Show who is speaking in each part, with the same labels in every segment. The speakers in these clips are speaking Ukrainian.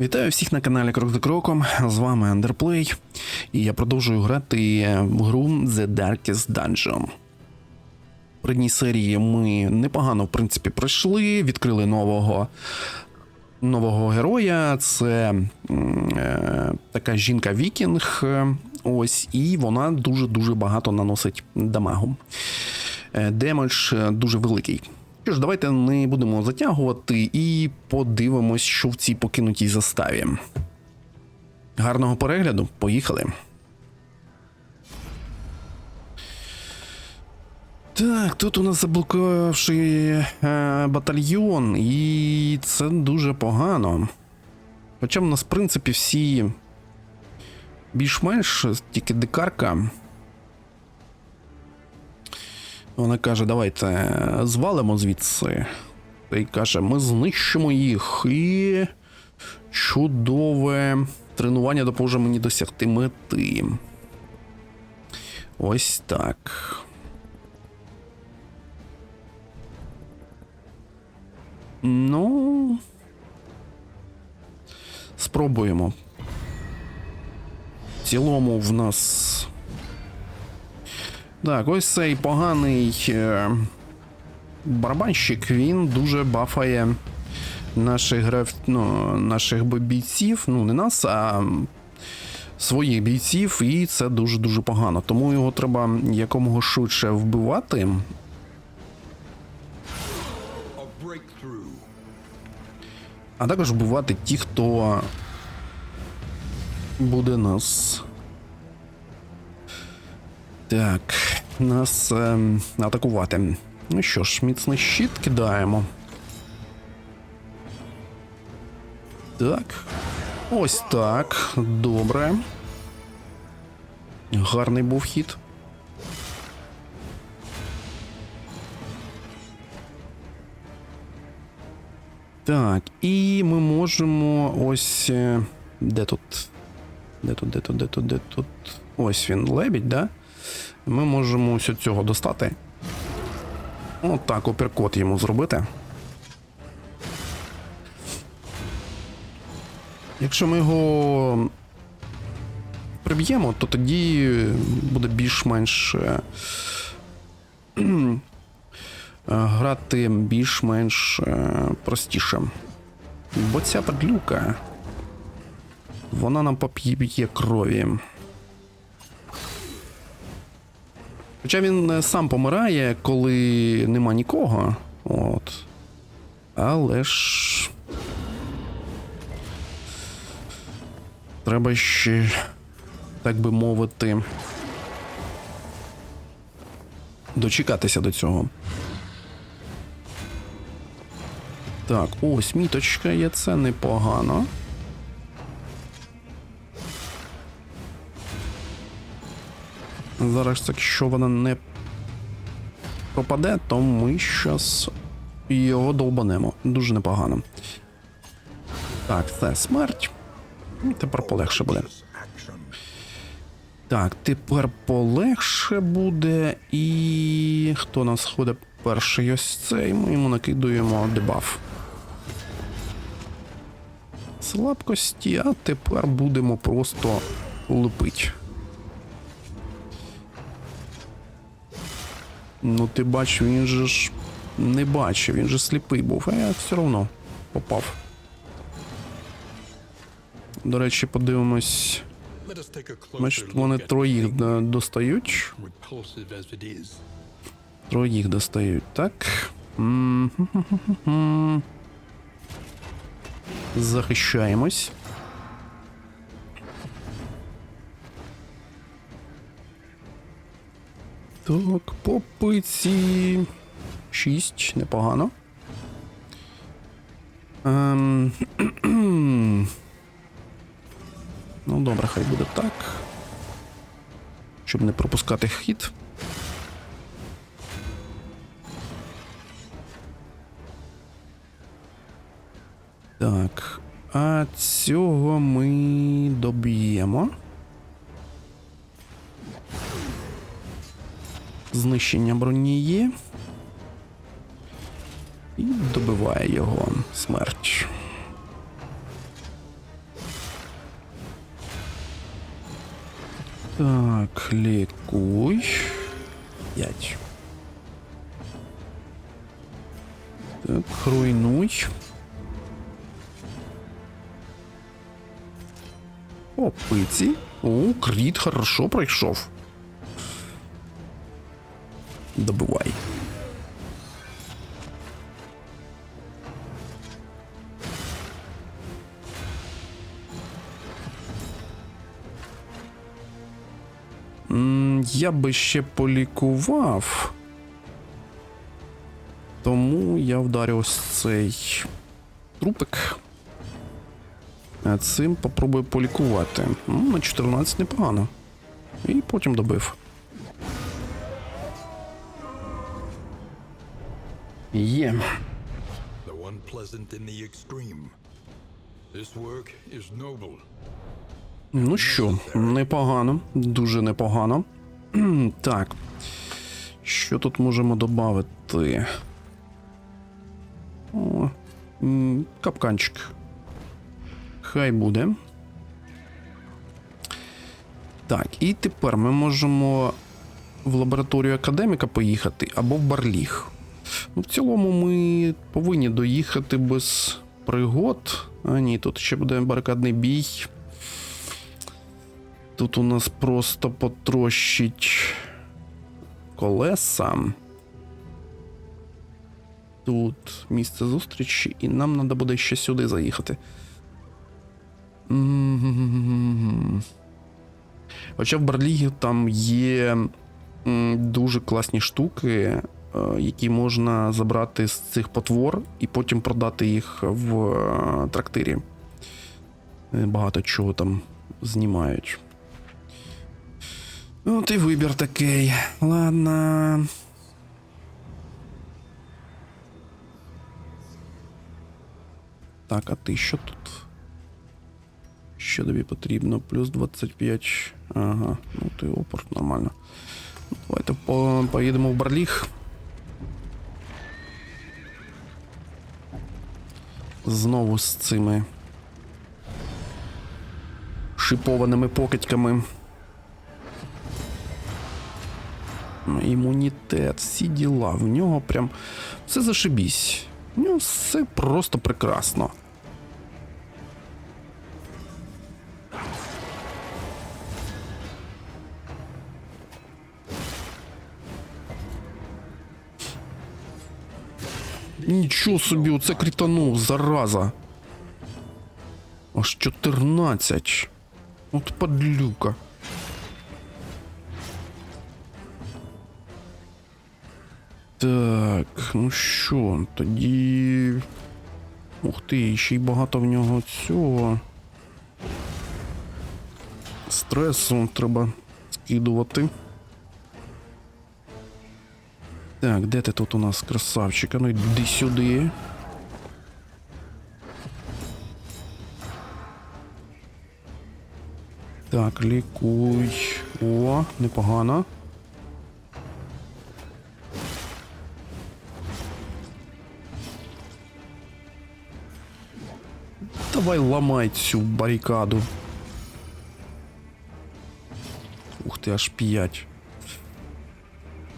Speaker 1: Вітаю всіх на каналі Крок за Кроком. З вами Андерплей, і я продовжую грати в гру The Darkest Dungeon. В передній серії ми непогано, в принципі, пройшли, відкрили нового, нового героя. Це е, така жінка-вікінг. е, Ось, і вона дуже-дуже багато наносить дамагу. Е, Демедж е, дуже великий. Що ж, давайте не будемо затягувати і подивимось, що в цій покинутій заставі. Гарного перегляду, поїхали. Так, тут у нас заблокувавши е, батальйон, і це дуже погано. Хоча в нас, в принципі, всі більш-менш тільки дикарка. Вона каже: давайте звалимо звідси. Та й каже, ми знищимо їх. І чудове тренування допоможе мені досягти мети. Ось так. Ну. Спробуємо. В цілому в нас так, ось цей поганий е, барабанщик, він дуже бафає наших грав... ну, наших бійців, ну не нас, а своїх бійців, і це дуже-дуже погано. Тому його треба якомога швидше вбивати. А також вбивати ті, хто буде нас. Так, нас ем, атакувати. Ну що ж, міцний щит кидаємо. Так. Ось так. Добре. Гарний був хід. Так, і ми можемо ось. е, Де тут? Де тут, де тут, де тут, де тут? Ось він, лебідь, да? Ми можемо ось цього достати. Отак, оперкот йому зробити. Якщо ми його приб'ємо, то тоді буде більш-менш. е, грати більш-менш е, простіше. Бо ця падлюка, вона нам поп'є крові. Хоча він е, сам помирає, коли нема нікого. От. Але ж. Треба ще, так би мовити, дочекатися до цього. Так, ось міточка є, це непогано. Зараз, якщо вона не пропаде, то ми щас його долбанемо. Дуже непогано. Так, це смерть. Ну, Тепер полегше буде. Так, тепер полегше буде. І хто нас ходить перший? Ось цей. Ми йому накидуємо дебаф. Слабкості, а тепер будемо просто лупить. Ну, ти бачиш, він же ж не бачив, він же сліпий був, а я все одно попав. До речі, подивимось. Значить, вони троїх достають. Троїх достають, так. Захищаємось. Так, попиці. Шість, непогано. Ем... ну, добре, хай буде так. Щоб не пропускати хід. Так, а цього ми доб'ємо. Знищення броні. І добиває його смерть. Так, лікуй. П'ять. Так, руйнуй. О, пиці. О, кріт хорошо пройшов. Добивай. Я би ще полікував. Тому я вдарю ось цей трупик. А цим попробую полікувати. М, На 14 непогано. І потім добив. Є.
Speaker 2: The one pleasant in the extreme. This work is noble.
Speaker 1: Ну що, непогано, дуже непогано. Так. Що тут можемо додати? Капканчик. Хай буде. Так, і тепер ми можемо в лабораторію академіка поїхати або в Барліг. Ну, в цілому ми повинні доїхати без пригод. А ні, тут ще буде барикадний бій. Тут у нас просто потрощить колеса. Тут місце зустрічі, і нам треба буде ще сюди заїхати. Хоча в Барлігі там є дуже класні штуки, які можна забрати з цих потвор і потім продати їх в е, трактирі. Е, Багато чого там знімають. От і вибір такий. Ладно. Так, а ти що тут? Що тобі потрібно? Плюс 25. Ага, ну ти опор, нормально. Ну, Давайте по, поїдемо в Барліг. Знову з цими шипованими покидьками. Імунітет, всі діла. В нього прям все зашибісь. В нього все просто прекрасно. Нічого собі, оце крітанув, зараза. Аж 14. От падлюка. Так, ну що, тоді. Ух ти, ще й багато в нього цього. Стресу треба скидувати. Так, де ти тут у нас, красавчик? А Ну йди сюди. Так, лікуй. О, непогано. Давай ламай цю барикаду. Ух ти, аж п'ять.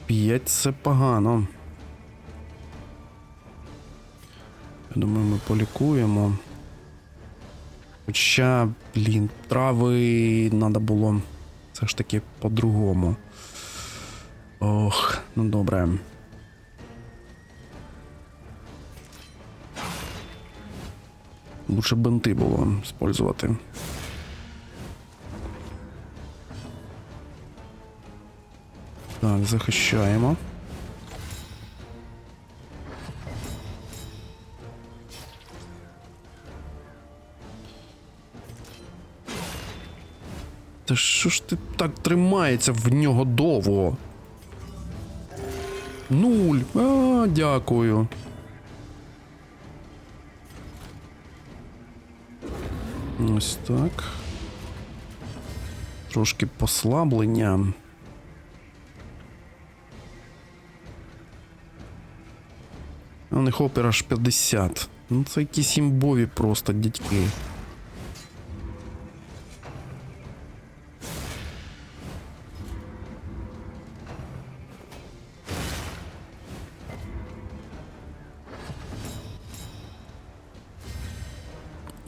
Speaker 1: П'ять це погано. Я думаю, ми полікуємо. Хоча, блін, трави треба було все ж таки по-другому. Ох, ну добре. Лучше бинти було использувати. Так, захищаємо. Та що ж ти так тримається в нього довго? Нуль. А, дякую. Ось так. Трошки послаблення. У них опер аж 50. Ну це якісь імбові просто дядьки.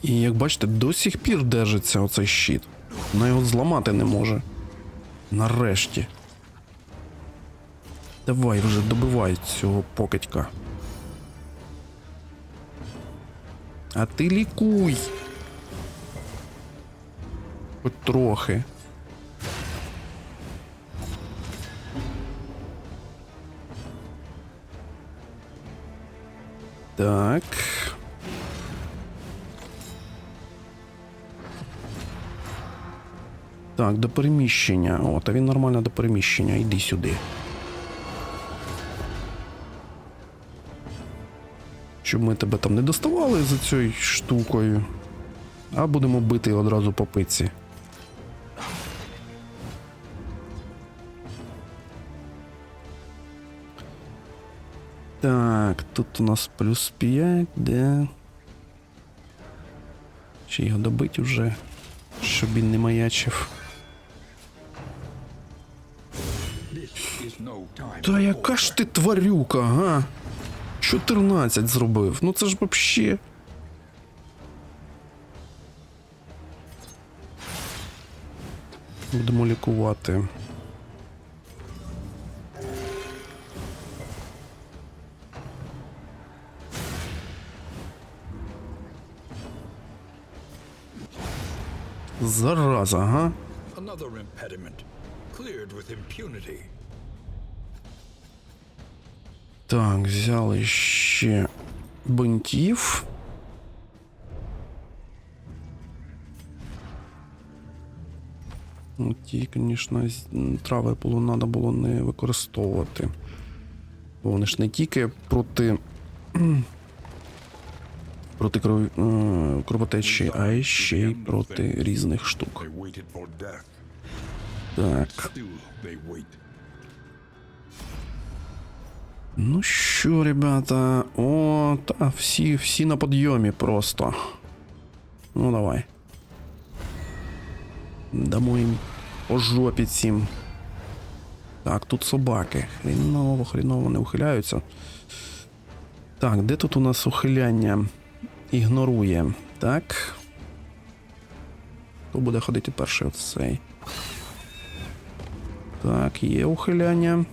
Speaker 1: І як бачите, до сих пір держиться оцей щит. Вона його зламати не може. Нарешті. Давай вже добивай цього покидька. А ти лікуй. Хоч трохи. Так. Так, до переміщення. О, та він нормально до переміщення. Йди сюди. Щоб ми тебе там не доставали за цією штукою. А будемо бити одразу по пиці. Так, тут у нас плюс 5, де. Чи його добить уже, щоб він не маячив. Та яка ж ти тварюка, га? 14 зробив. Ну це ж вообще. Будемо лікувати. Зараза, ага.
Speaker 2: Another impediment. Cleared with impunity.
Speaker 1: Так, взяли ще бинтів. Ті, звісно, трави було треба було не використовувати. Бо вони ж не тільки проти. Проти кров... е, кровотечі, а й ще й проти різних штук. Так. Ну що, ребята, о, та всі, всі на підйомі просто. Ну давай. Дамо їм по жопі цим. Так, тут собаки. Хріново, хріново вони ухиляються. Так, де тут у нас ухиляння? Ігнорує. Так. Хто буде ходити перший оцей? Так, є ухиляння.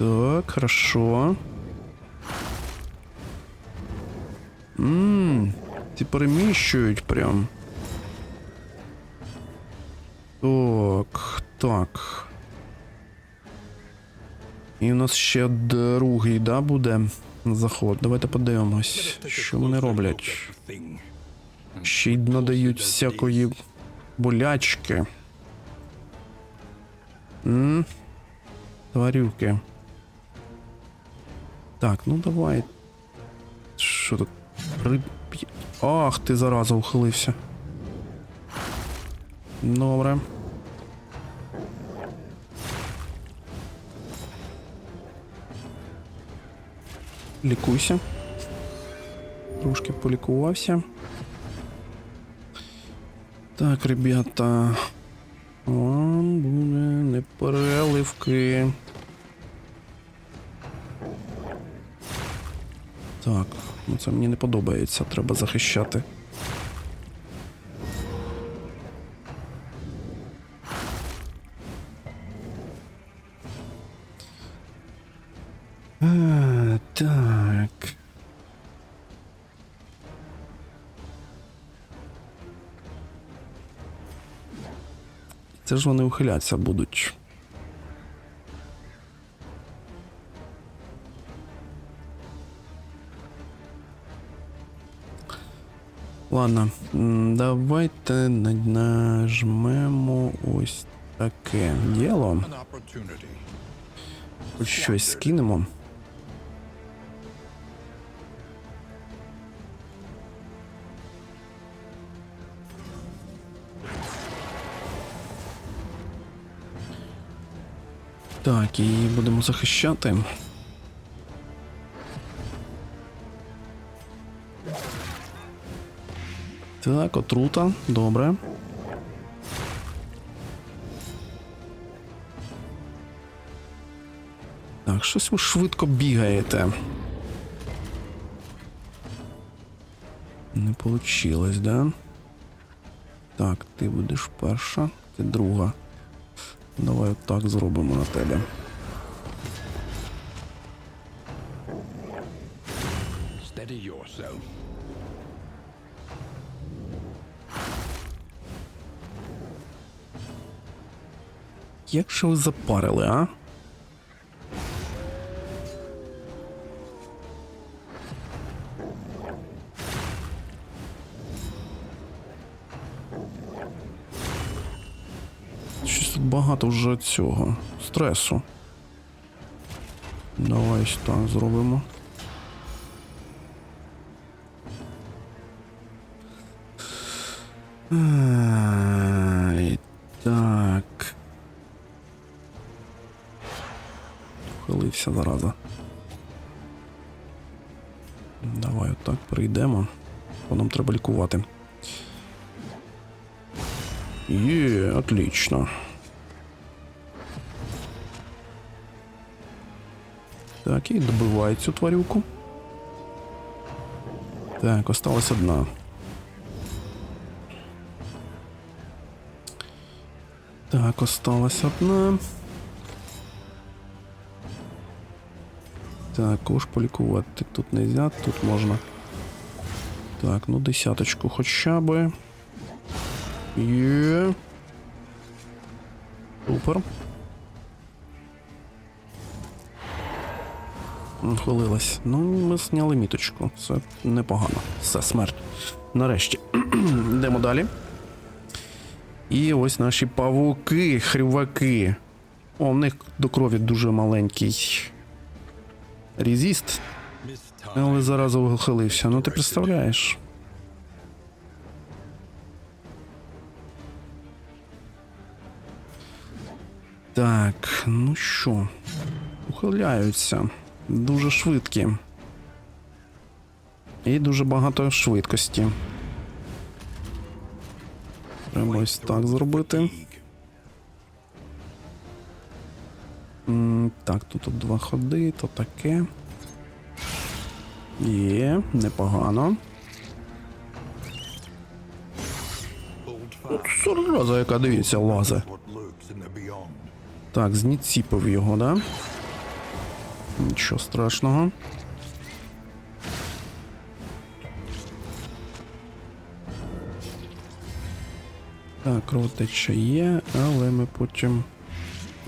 Speaker 1: Так, хорошо. Ммм, ті переміщують прям. Так, так. І у нас ще другий, да, буде заход. Давайте подивимось, що вони роблять. Ще й надають всякої болячки. М? Тварюки. Так, ну давай. Що тут? Риб... Ах, ти зараза ухилився. Добре. Лікуйся. Трошки полікувався. Так, ребята. Вам буде непереливки. Так, ну це мені не подобається, треба захищати. А, так. Це ж вони ухилятися будуть. Ладно, давайте нажмемо ось таке діло. Хоч щось скинемо. Так, і будемо захищати. Так, отрута, добре. Так, щось ви швидко бігаєте. Не получилось, да? Так, ти будеш перша, ти друга. Давай так зробимо на тебе. Як же ви запарили, а? Щось тут багато вже цього стресу. Давай ось так зробимо. Ай, прийдемо. Бо нам треба лікувати. Є, отлично. Так, і добивай цю тварюку. Так, осталась одна. Так, осталась одна. Також полікувати тут не можна, тут можна. Так, ну десяточку хоча би. Є. Супер. Хвилилась. Ну, ми зняли міточку. Це непогано. Все, смерть. Нарешті. Йдемо далі. І ось наші павуки, хрюваки. О, у них до крові дуже маленький. Резіст, але
Speaker 2: Time.
Speaker 1: зараз ухилився. Ну ти представляєш. Так, ну що, ухиляються. Дуже швидкі. І дуже багато швидкості. Треба ось так зробити. Так, тут от два ходи, то таке. Є, непогано. От зараза, яка дивіться, лазе. Так, зніціпив його, да? Нічого страшного. Так, кровотеча є, але ми потім.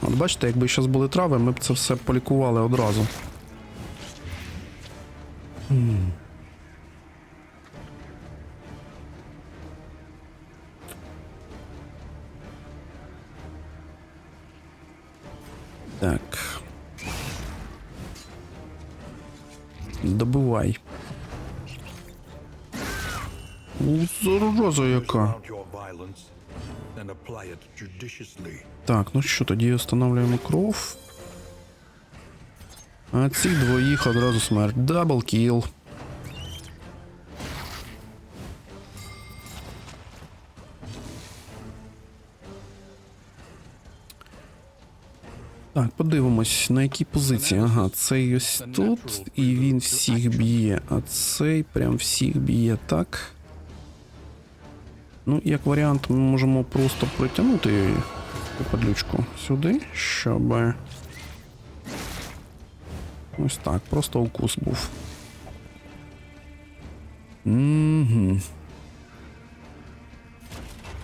Speaker 1: От бачите, якби зараз були трави, ми б це все полікували одразу.
Speaker 2: Judiciously.
Speaker 1: Так, ну що, тоді встановлюємо кров. А ці двоїх одразу смерть. Дабл кіл. Так, подивимось, на якій позиції. Ага, цей ось тут, і він всіх б'є, а цей прям всіх б'є, так. Ну, як варіант, ми можемо просто притягнути цю падлючку сюди, щоб. Ось так, просто укус був. Угу.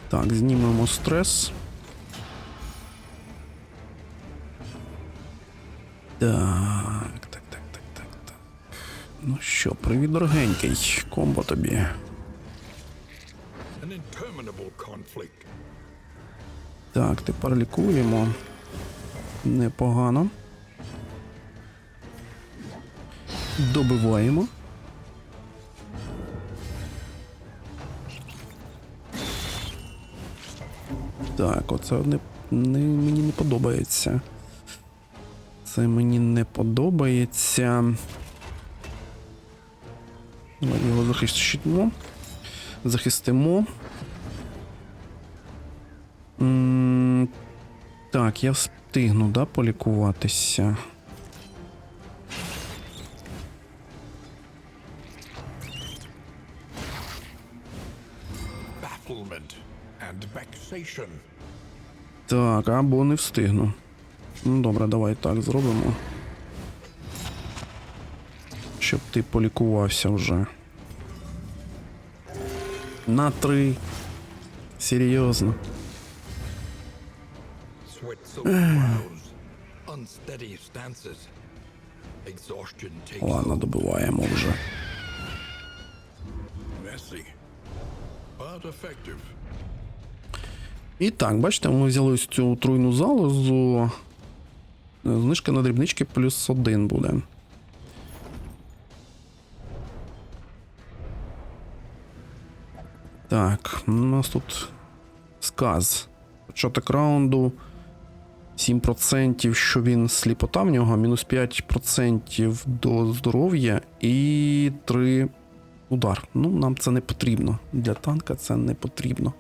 Speaker 1: Так, знімемо стрес. Так, так, так, так, так, так. Ну що, привіт, дорогенький. Комбо тобі. Так, тепер лікуємо. Непогано. Добиваємо. Так, оце не, не, мені не подобається. Це мені не подобається. Давай його захистимо. Захистимо. Так, я встигну, да, полікуватися. Так, або не встигну. Ну, добре, давай так зробимо. Щоб ти полікувався вже. На три. Серйозно. Ладно, добиваємо вже.
Speaker 2: Messy, but effective.
Speaker 1: І так, бачите, ми взяли ось цю отруйну залозу. Е, Знижка на дрібнички плюс один буде. Так, у нас тут сказ. Початок раунду. 7%, що він сліпота в нього, мінус 5% до здоров'я і 3 удар. Ну, нам це не потрібно. Для танка це не потрібно.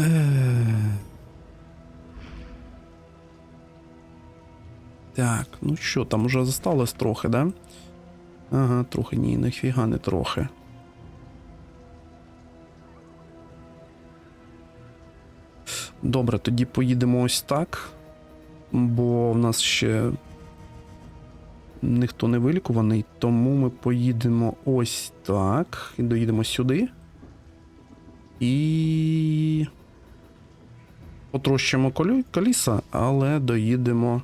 Speaker 1: Е. Так, ну що, там уже зосталось трохи, да? Ага, трохи ні, ніфіга не трохи. Добре, тоді поїдемо ось так. Бо в нас ще ніхто не вилікуваний, тому ми поїдемо ось так. І доїдемо сюди. І. Потрощимо коліса, але доїдемо.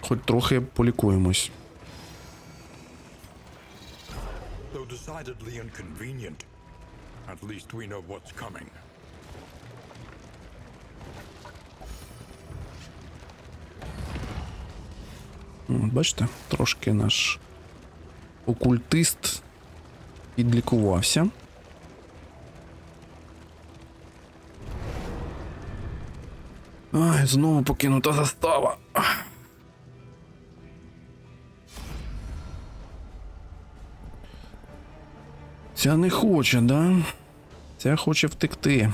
Speaker 1: Хоч трохи полікуємось.
Speaker 2: At least we know what's coming.
Speaker 1: От, Бачите, трошки наш окультист підлікувався. Ай, знову покинута застава. Ця не хоче, да? Ця хоче втекти.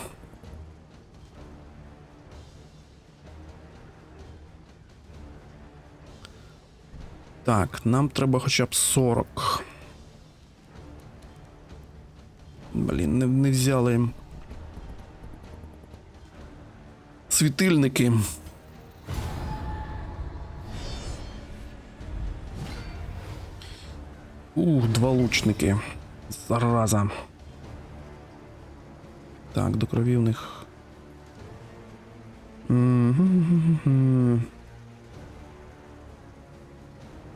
Speaker 1: Так, нам треба хоча б 40. Блін, не, не взяли. Світильники. Ух, два лучники. Зараза. Так, до крові в них. Мгм.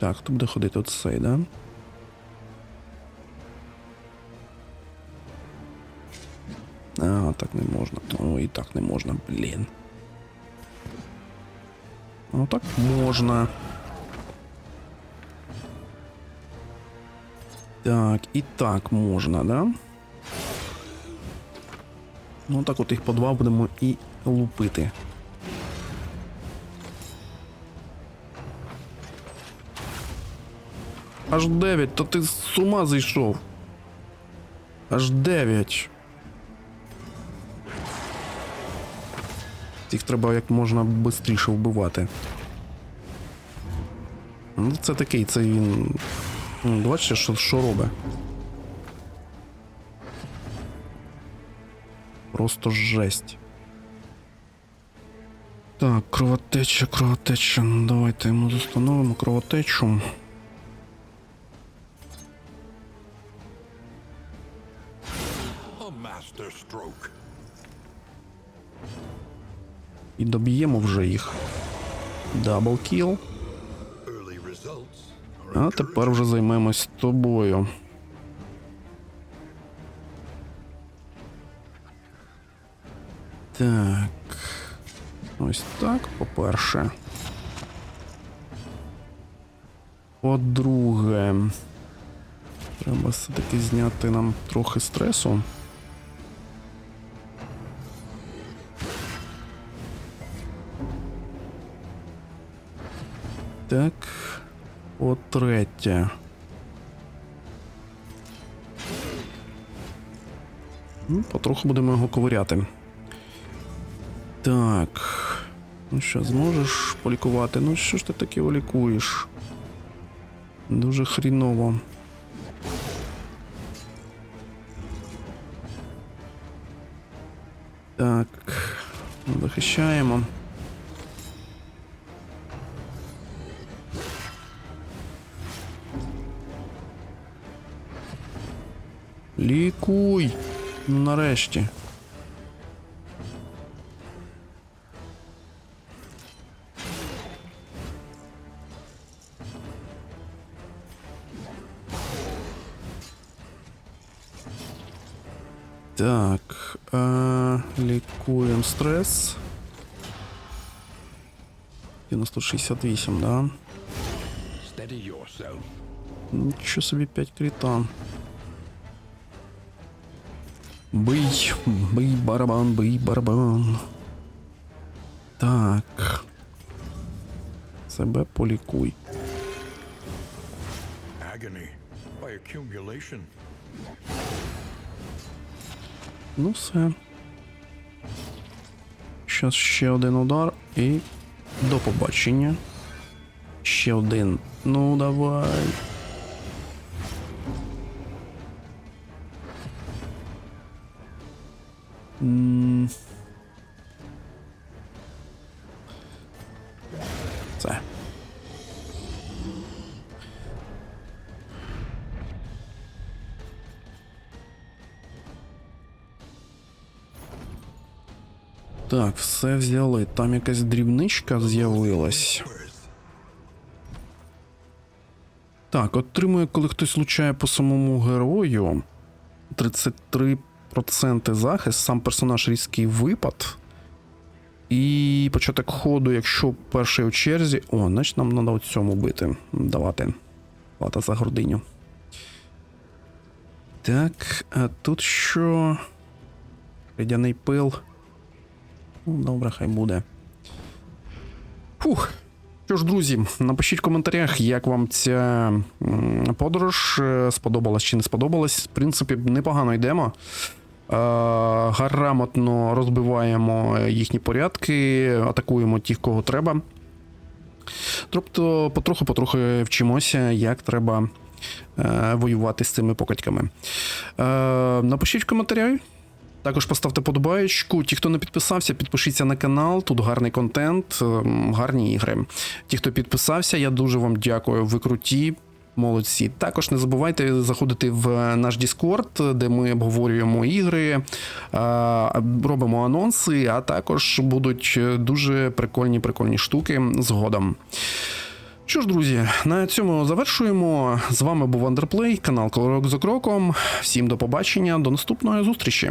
Speaker 1: Так, хто буде ходити от цей, да? А, так не можна. О, і так не можна, блін. Ну так можна. Так, і так можна, да? Ну так от їх по два будемо і лупити. Аж 9, то ти з ума зійшов. Аж 9. Їх треба як можна швидше вбивати. Ну, це такий, це він. Ну, бачите, що, що робить. Просто жесть. Так, кровотеча, кровотеча. Ну, Давайте йому застановимо кровотечу. І доб'ємо вже їх. Даблкіл. А тепер вже займемось тобою. Так. Ось так, по-перше. По-друге. Треба все-таки зняти нам трохи стресу. Так. По третє. Ну, Потроху будемо його ковиряти. Так. Ну що, зможеш полікувати? Ну що ж ти таке лікуєш? Дуже хріново. Так. Захищаємо. Ну нарешті. Так, е, лікуємо стрес. 968, да? Нічого собі 5 кріта. Бий, бий барабан, бий барабан. Так. Себе полікуй. Ну все. Щас ще один удар і до побачення. Ще один. Ну давай. Так, все взяли. Там якась дрібничка з'явилась. Так, отримує, коли хтось влучає по самому герою. 33% захист, сам персонаж різкий випад. І початок ходу, якщо перший у черзі. О, значить нам треба от цьому бити. Давати. Плата за гординю. Так, а тут що? Ледяний пил. Ну, добре, хай буде. Фух. Що ж, друзі, напишіть в коментарях, як вам ця подорож е, сподобалась чи не сподобалась. В принципі, непогано йдемо. Е, Грамотно розбиваємо їхні порядки, атакуємо тих, кого треба. Тобто, потроху-потроху вчимося, як треба е, воювати з цими покатьками. Напишіть в коментарях. Також поставте подобаєчку. Ті, хто не підписався, підпишіться на канал. Тут гарний контент, ем, гарні ігри. Ті, хто підписався, я дуже вам дякую. Ви круті. Молодці. Також не забувайте заходити в наш Discord, де ми обговорюємо ігри, е, робимо анонси, а також будуть дуже прикольні прикольні штуки згодом. Що ж, друзі, на цьому завершуємо. З вами був Андерплей, канал Крок за кроком. Всім до побачення, до наступної зустрічі.